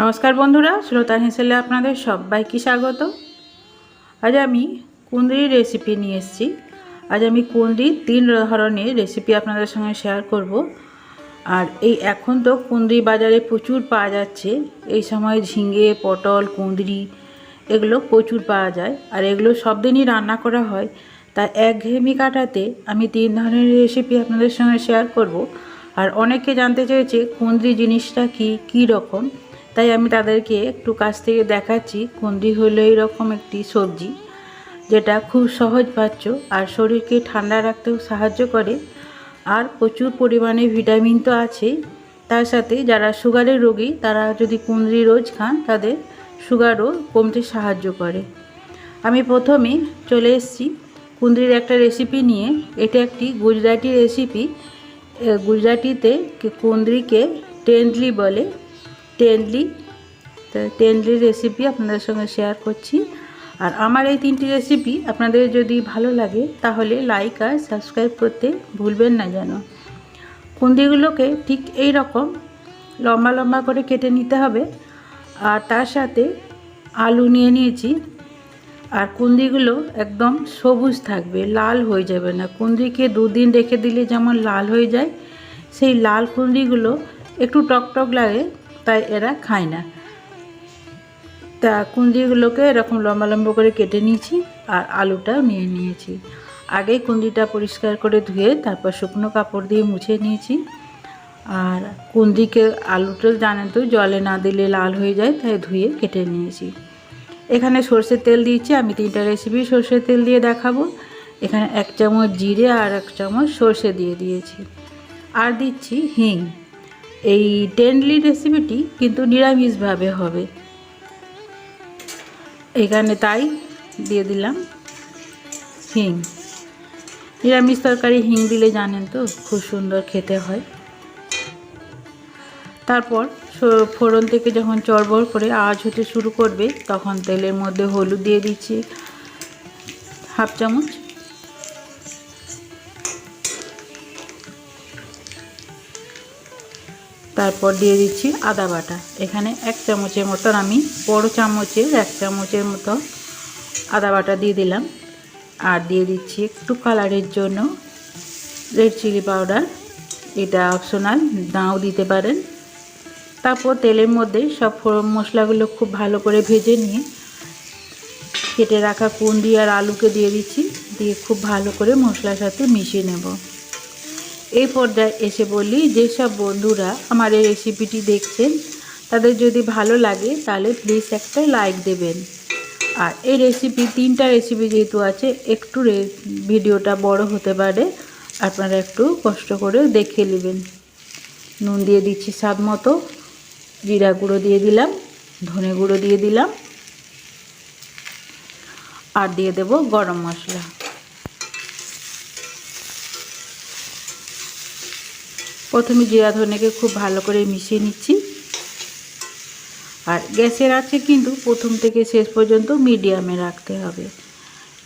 নমস্কার বন্ধুরা, শ্রোতা হেসেলে আপনাদের সবাইকে স্বাগত। আজ আমি কুন্দ্রির রেসিপি নিয়ে এসেছি। আজ আমি কুন্দ্রির তিন ধরনের রেসিপি আপনাদের সঙ্গে শেয়ার করব। আর এই এখন তো কুন্দ্রি বাজারে প্রচুর পাওয়া যাচ্ছে। এই সময় ঝিঙে, পটল কুন্দ্রি এগুলো প্রচুর পাওয়া যায়। আর এগুলো সব দিনই রান্না করা হয়। তাই একঘেয়েমি কাটাতে আমি তিন ধরনের রেসিপি আপনাদের সঙ্গে শেয়ার করব। আর অনেকে জানতে চেয়েছে কুন্দ্রি জিনিসটা কি, কী রকম? তাই আমি তাদেরকে একটু কাছ থেকে দেখাচ্ছি। কুন্দ্রি হলো এইরকম একটি সবজি, যেটা খুব সহজ পাচ্ছ আর শরীরকে ঠান্ডা রাখতেও সাহায্য করে। আর প্রচুর পরিমাণে ভিটামিন তো আছেই। তার সাথে যারা সুগারের রোগী, তারা যদি কুন্দ্রি রোজ খান, তাদের সুগারও কমতে সাহায্য করে। আমি প্রথমে চলে এসেছি কুন্দ্রির একটা রেসিপি নিয়ে। এটা একটি গুজরাটি রেসিপি গুজরাটিতে কুন্দ্রিকে টেন্ডলি বলে। টেন্ডলি তো টেন্ডলি রেসিপি আপনাদের সঙ্গে শেয়ার করছি। আর আমার এই তিনটি রেসিপি আপনাদের যদি ভালো লাগে, তাহলে লাইক আর সাবস্ক্রাইব করতে ভুলবেন না যেন। কুন্দিগুলোকে ঠিক এই রকম লম্বা লম্বা করে কেটে নিতে হবে। আর তার সাথে আলু নিয়ে নিয়েছি। আর কুন্দিগুলো একদম সবুজ থাকবে, লাল হয়ে যাবে না। কুন্দিকে দুদিন রেখে দিলে যেমন লাল হয়ে যায়, সেই লাল কুন্দিগুলো একটু টকটক লাগে তাই এরা খায় না। তা কুন্দিগুলোকে এরকম লম্বা লম্বা করে কেটে নিয়েছি আর আলুটাও নিয়ে নিয়েছি। আগেই কুন্দিটা পরিষ্কার করে ধুয়ে তারপর শুকনো কাপড় দিয়ে মুছে নিয়েছি। আর কুন্দিকে আলুটা জানেন তো, জলে না দিলে লাল হয়ে যায়, তাই ধুয়ে কেটে নিয়েছি। এখানে সর্ষের তেল দিয়েছি, আমি তিনটা রেসিপি সর্ষের তেল দিয়ে দেখাবো। এখানে এক চামচ জিরে আর এক চামচ সর্ষে দিয়ে দিয়েছি। আর দিচ্ছি হিং। এই টেন্ডলি রেসিপিটি কিন্তু নিরামিষভাবে হবে। এখানে তাই দিয়ে দিলাম হিং। নিরামিষ তরকারি হিং দিলে জানেন তো, খুব সুন্দর খেতে হয়। তারপর ফোড়ন থেকে যখন চড়বড় করে আওয়াজ হতে শুরু করবে, তখন তেলের মধ্যে হলুদ দিয়ে দিচ্ছি, হাফ চামচ। তারপর দিয়ে দিচ্ছি আদা বাটা। এখানে এক চামচের মতন আমি বড়ো চামচের, এক চামচের মতো আদা বাটা দিয়ে দিলাম। আর দিয়ে দিচ্ছি একটু কালারের জন্য রেড চিলি পাউডার। এটা অপশনাল, নাও দিতে পারেন। তারপর তেলের মধ্যে সব মশলাগুলো খুব ভালো করে ভেজে নিয়ে কেটে রাখা কুন্দি আর আলুকে দিয়ে দিচ্ছি। দিয়ে খুব ভালো করে মশলার সাথে মিশিয়ে নেব। এই পর্যায়ে এসে বলি, যেসব বন্ধুরা আমার এই রেসিপিটি দেখছেন, তাদের যদি ভালো লাগে, তাহলে প্লিজ একটা লাইক দেবেন। আর এই রেসিপি তিনটা রেসিপি যেহেতু আছে, একটু ভিডিওটা বড় হতে পারে, আপনারা একটু কষ্ট করে দেখে নেবেন। নুন দিয়ে দিচ্ছি স্বাদ মতো, জিরা গুঁড়ো দিয়ে দিলাম, ধনে গুঁড়ো দিয়ে দিলাম, আর দিয়ে দেব গরম মশলা। প্রথমে জিরা ধনেকে খুব ভালো করে মিশিয়ে নিচ্ছি। আর গ্যাসের আছে কিন্তু প্রথম থেকে শেষ পর্যন্ত মিডিয়ামে রাখতে হবে।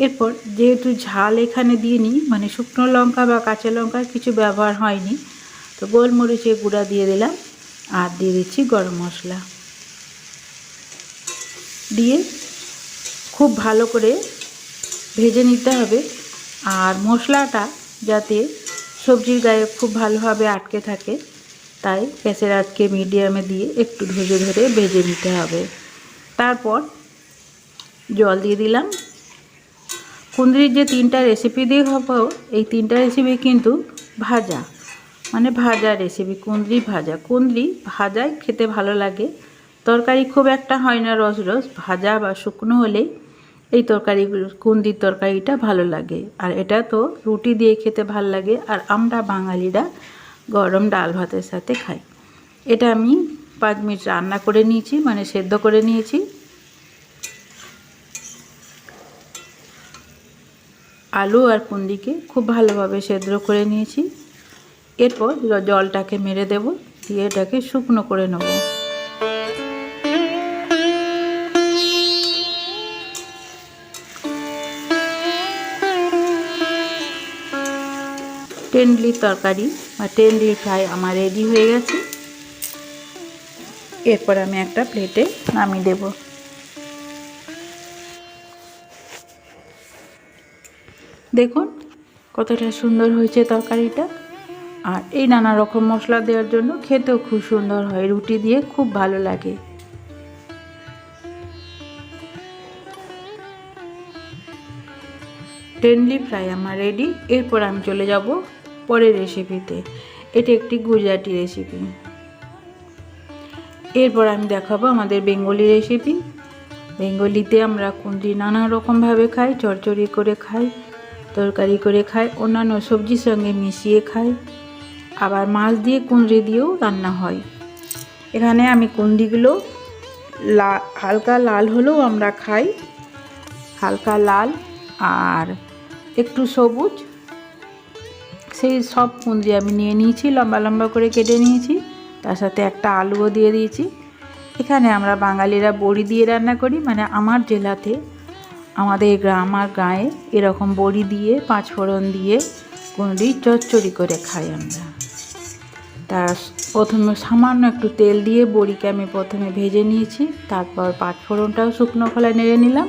এরপর যেহেতু ঝাল এখানে দিয়ে নিই মানে শুকনো লঙ্কা বা কাঁচা লঙ্কার কিছু ব্যবহার হয়নি, তো গোলমরিচের গুঁড়া দিয়ে দিলাম আর দিয়ে দিচ্ছি গরম মশলা। দিয়ে খুব ভালো করে ভেজে নিতে হবে। আর মশলাটা যাতে সবজির গায়ে খুব ভালোভাবে আটকে থাকে, তাই গ্যাসের আজকে মিডিয়ামে দিয়ে একটু ধৈর্য ধরে ভেজে নিতে হবে। তারপর জল দিয়ে দিলাম। কুন্দ্রির যে তিনটা রেসিপি দিয়ে হব, এই তিনটা রেসিপি কিন্তু ভাজা মানে ভাজা রেসিপি কুন্দ্রি ভাজা। কুন্দ্রি ভাজাই খেতে ভালো লাগে। তরকারি খুব একটা হয় না রস রস ভাজা বা শুকনো হলেই এই তরকারি কুন্দির তরকারিটা ভালো লাগে। আর এটা তো রুটি দিয়ে খেতে ভালো লাগে, আর আমরা বাঙালিরা গরম ডাল ভাতের সাথে খাই। এটা আমি পাঁচ মিনিট রান্না করে নিয়েছি মানে সেদ্ধ করে নিয়েছি। আলু আর কুন্দিকে খুব ভালোভাবে সেদ্ধ করে নিয়েছি। এরপর জলটাকে মেরে দেব, দিয়ে এটাকে শুকনো করে নেব। টেন্ডলি তরকারি বা টেন্ডলি ফ্রাই আমার রেডি হয়ে গেছে। এরপর আমি একটা প্লেটে নামিয়ে দেব। দেখুন, কতটা সুন্দর হয়েছে তরকারিটা। আর এই নানা রকম মশলা দেওয়ার জন্য খেতেও খুব সুন্দর হয়, রুটি দিয়ে খুব ভালো লাগে। টেনলি ফ্রাই আমার রেডি এরপর আমি চলে যাব পরের রেসিপিতে এটি একটি গুজরাটি রেসিপি এরপর আমি দেখাবো আমাদের বেঙ্গলি রেসিপি বেঙ্গলিতে আমরা কুন্দি নানা রকমভাবে খাই, চরচড়ি করে খাই, তরকারি করে খাই, অন্যান্য সবজির সঙ্গে মিশিয়ে খাই। আবার মাছ দিয়ে কুঁদরি দিয়েও রান্না হয়। এখানে আমি কুন্দিগুলো লা, হালকা লাল হলেও আমরা খাই। হালকা লাল আর একটু সবুজ। সেই সব কুঁদরি আমি নিয়ে নিয়েছি, লম্বা লম্বা করে কেটে নিয়েছি। তার সাথে একটা আলুও দিয়ে দিয়েছি। এখানে আমরা বাঙালিরা বড়ি দিয়ে রান্না করি মানে আমার জেলাতে, আমাদের গ্রাম আর গায়ে এরকম বড়ি দিয়ে পাঁচ ফোড়ন দিয়ে কুঁদরি চচ্চড়ি করে খাই আমরা। তা প্রথমে সামান্য একটু তেল দিয়ে বড়িকে আমি প্রথমে ভেজে নিয়েছি, তারপর পাঁচ ফোড়নটাও শুকনো খোলায় নেড়ে নিলাম,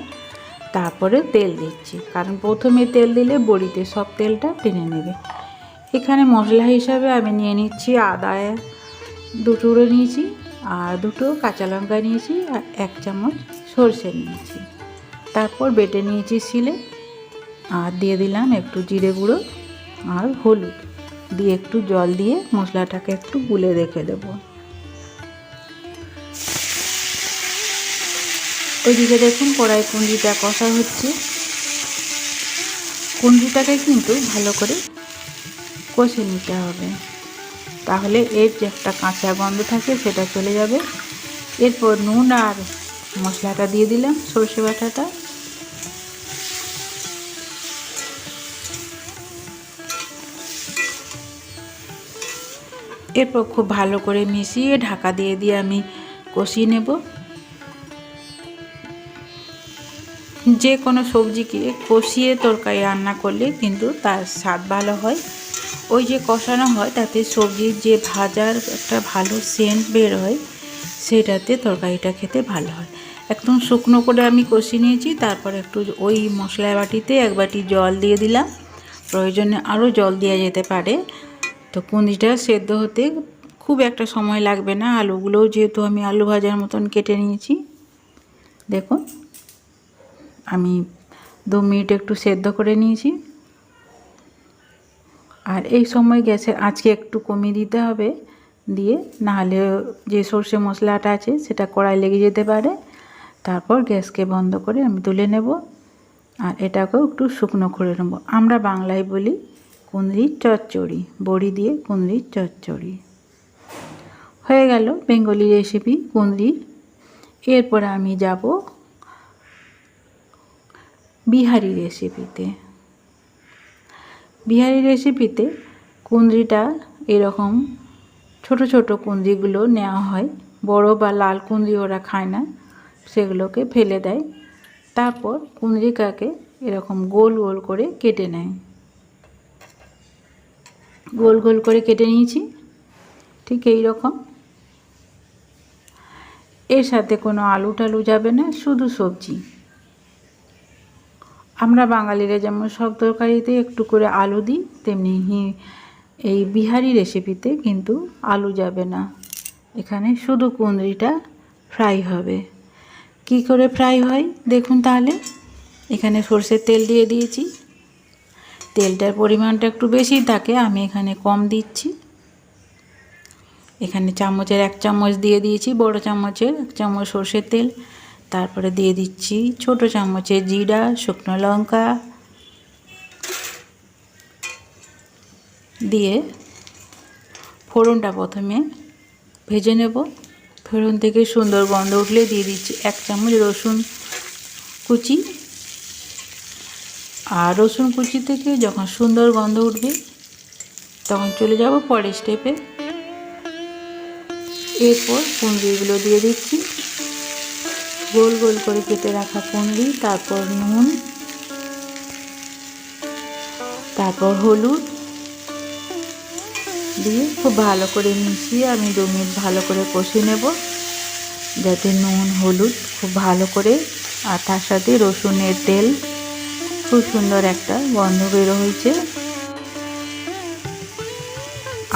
তারপরে তেল দিচ্ছি। কারণ প্রথমে তেল দিলে বড়িতে সব তেলটা টেনে নেবে। এখানে মশলা হিসাবে আমি নিয়ে নিচ্ছি আদা দুটুরো নিয়েছি আর দুটো কাঁচা লঙ্কা নিয়েছি আর এক চামচ সর্ষে নিয়েছি। তারপর বেটে নিয়েছি শিলে আর দিয়ে দিলাম একটু জিরে গুঁড়ো আর হলুদ। দিয়ে একটু জল দিয়ে মশলাটাকে একটু গুলে রেখে দেব। ওইদিকে দেখুন কড়াই কুঞ্জিটা কষা হচ্ছে। কুঁড়িটাকে কিন্তু ভালো করে কষে নিতে হবে। তাহলে এর যে একটা কাঁচা গন্ধ থাকে সেটা চলে যাবে। এরপর নুন আর মশলাটা দিয়ে দিলাম, সর্ষে বাটাটা। এরপর খুব ভালো করে মিশিয়ে ঢাকা দিয়ে দিয়ে আমি কষিয়ে নেব। যে কোনো সবজিকে কষিয়ে তরকারি রান্না করলে কিন্তু তার স্বাদ ভালো হয়। ওই যে কষানো হয়, তাতে সবজির যে ভাজার একটা ভালো সেন্ট বের হয়, সেটাতে তরকারিটা খেতে ভালো হয়। একদম শুকনো করে আমি কষিয়ে নিয়েছি, তারপর একটু ওই মশলা বাটিতে এক বাটি জল দিয়ে দিলাম। প্রয়োজনে আরও জল দেওয়া যেতে পারে। তো কুঁদিটা সেদ্ধ হতে খুব একটা সময় লাগবে না, আলুগুলোও যেহেতু আমি আলু ভাজার মতন কেটে নিয়েছি। দেখুন, আমি দু মিনিট একটু সেদ্ধ করে নিয়েছি। আর এই সময় গ্যাসের আঁচকে একটু কমিয়ে দিতে হবে, দিয়ে নাহলে যে সর্ষে মশলাটা আছে সেটা কড়াই লেগে যেতে পারে। তারপর গ্যাসকে বন্ধ করে আমি তুলে নেব আর এটাকেও একটু শুকনো করে নেব। আমরা বাংলায় বলি কুঁদরির চচ্চড়ি, বড়ি দিয়ে কুঁদরির চচ্চড়ি। হয়ে গেল বেঙ্গলি রেসিপি কুঁদরির। এরপরে আমি যাব বিহারি রেসিপিতে। বিহারি রেসিপিতে কুঁদরিটা এরকম ছোট ছোট কুঁদরিগুলো নেওয়া হয়। বড় বা লাল কুঁদরি ওরা খায় না, সেগুলোকে ফেলে দেয়। তারপর কুঁদরিকাকে এরকম গোল গোল করে কেটে নেয়। গোল গোল করে কেটে নিয়েছি, ঠিক এই রকম এর সাথে কোনো আলু টালু যাবে না, শুধু সবজি। আমরা বাঙালিরা যেমন সব তরকারিতে একটু করে আলু দিই, তেমনি এই বিহারি রেসিপিতে কিন্তু আলু যাবে না। এখানে শুধু কুঁদরিটা ফ্রাই হবে। কি করে ফ্রাই হয়? দেখুন তাহলে। এখানে সর্ষের তেল দিয়ে দিয়েছি। তেলটার পরিমাণটা একটু বেশি থাকে, আমি এখানে কম দিচ্ছি। এখানে চামচের এক চামচ দিয়ে দিয়েছি, বড় চামচের এক চামচ সর্ষের তেল। তারপরে দিয়ে দিচ্ছি ছোট চামচের জিরা, শুকনো লঙ্কা দিয়ে ফোড়নটা প্রথমে ভেজে নেব। ফোড়ন থেকে সুন্দর গন্ধ উঠলে দিয়ে দিচ্ছি এক চামচ রসুন কুচি। আর রসুন কুচি থেকে যখন সুন্দর গন্ধ উঠবে, তখন চলে যাব পরের স্টেপে এরপর কুঁদরিগুলো দিয়ে দিচ্ছি। গোল গোল করে কেটে রাখা কুঁদরি তারপর নুন, তারপর হলুদ দিয়ে খুব ভালো করে মিশিয়ে আমি দু মিনিট ভালো করে কষিয়ে নেব, যাতে নুন, হলুদ খুব ভালো করে আর তার সাথে রসুনের তেল খুব সুন্দর একটা গন্ধ বেরো হয়েছে।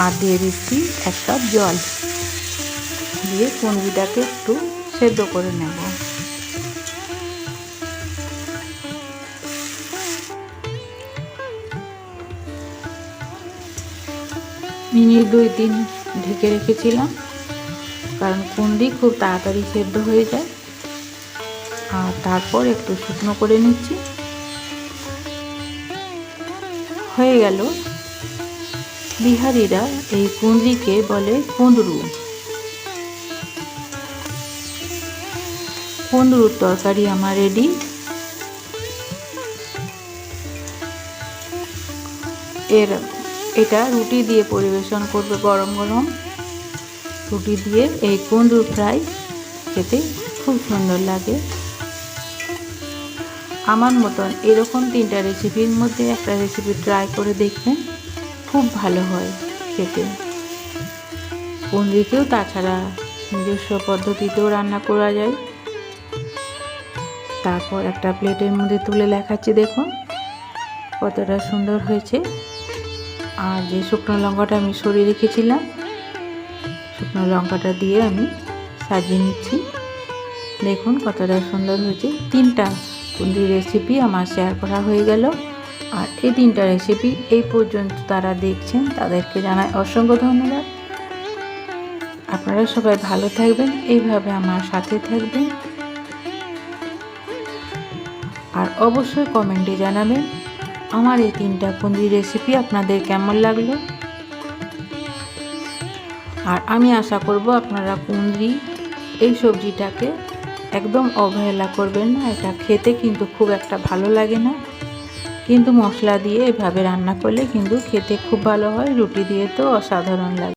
আর দিয়ে দিচ্ছি এক কাপ জল। দিয়ে কুঁদরিটাকে একটু সেদ্ধ করে নেব। মিনিট দুই তিন ঢেকে রেখেছিলাম, কারণ কুন্দি খুব তাড়াতাড়ি সেদ্ধ হয়ে যায়। আর তারপর একটু শুকনো করে নিচ্ছি। হয়ে গেল। বিহারিরা এই কুঁদরিকে বলে কুঁদরু। কুঁদরুর তরকারি আমার রেডি এর, এটা রুটি দিয়ে পরিবেশন করবে গরম গরম। রুটি দিয়ে এই কুঁদরু ফ্রাই খেতে খুব সুন্দর লাগে। আমার মতন এরকম তিনটা রেসিপির মধ্যে একটা রেসিপি ট্রাই করে দেখবেন, খুব ভালো হয় খেতে। কুঁদরিকেও তাছাড়া নিজস্ব পদ্ধতিতেও রান্না করা যায়। তারপর একটা প্লেটের মধ্যে তুলে দেখাচ্ছি, দেখুন। কতটা সুন্দর হয়েছে। আর যে শুকনো লঙ্কাটা আমি সরিয়ে রেখেছিলাম, শুকনো লঙ্কাটা দিয়ে আমি সাজিয়ে নিচ্ছি। দেখুন কতটা সুন্দর হয়েছে। তিনটা রেসিপি আমার শেয়ার করা হয়ে গেল। আর এই তিনটা রেসিপি এই পর্যন্ত তারা দেখছেন, তাদেরকে জানাই অসংখ্য ধন্যবাদ। আপনারা সবাই ভালো থাকবেন, এইভাবে আমার সাথে থাকবেন। আর অবশ্যই কমেন্টে জানাবেন আমার এই তিনটা কুন্দি রেসিপি আপনাদের কেমন লাগল। আর আমি আশা করব আপনারা কুন্দ্রি এই সবজিটাকে একদম অবহেলা করবেন না, এটা খেতে কিন্তু খুব একটা ভালো লাগে না। কিন্তু মশলা দিয়ে এভাবে রান্না করলে কিন্তু খেতে খুব ভালো হয়, রুটি দিয়ে তো অসাধারণ লাগে।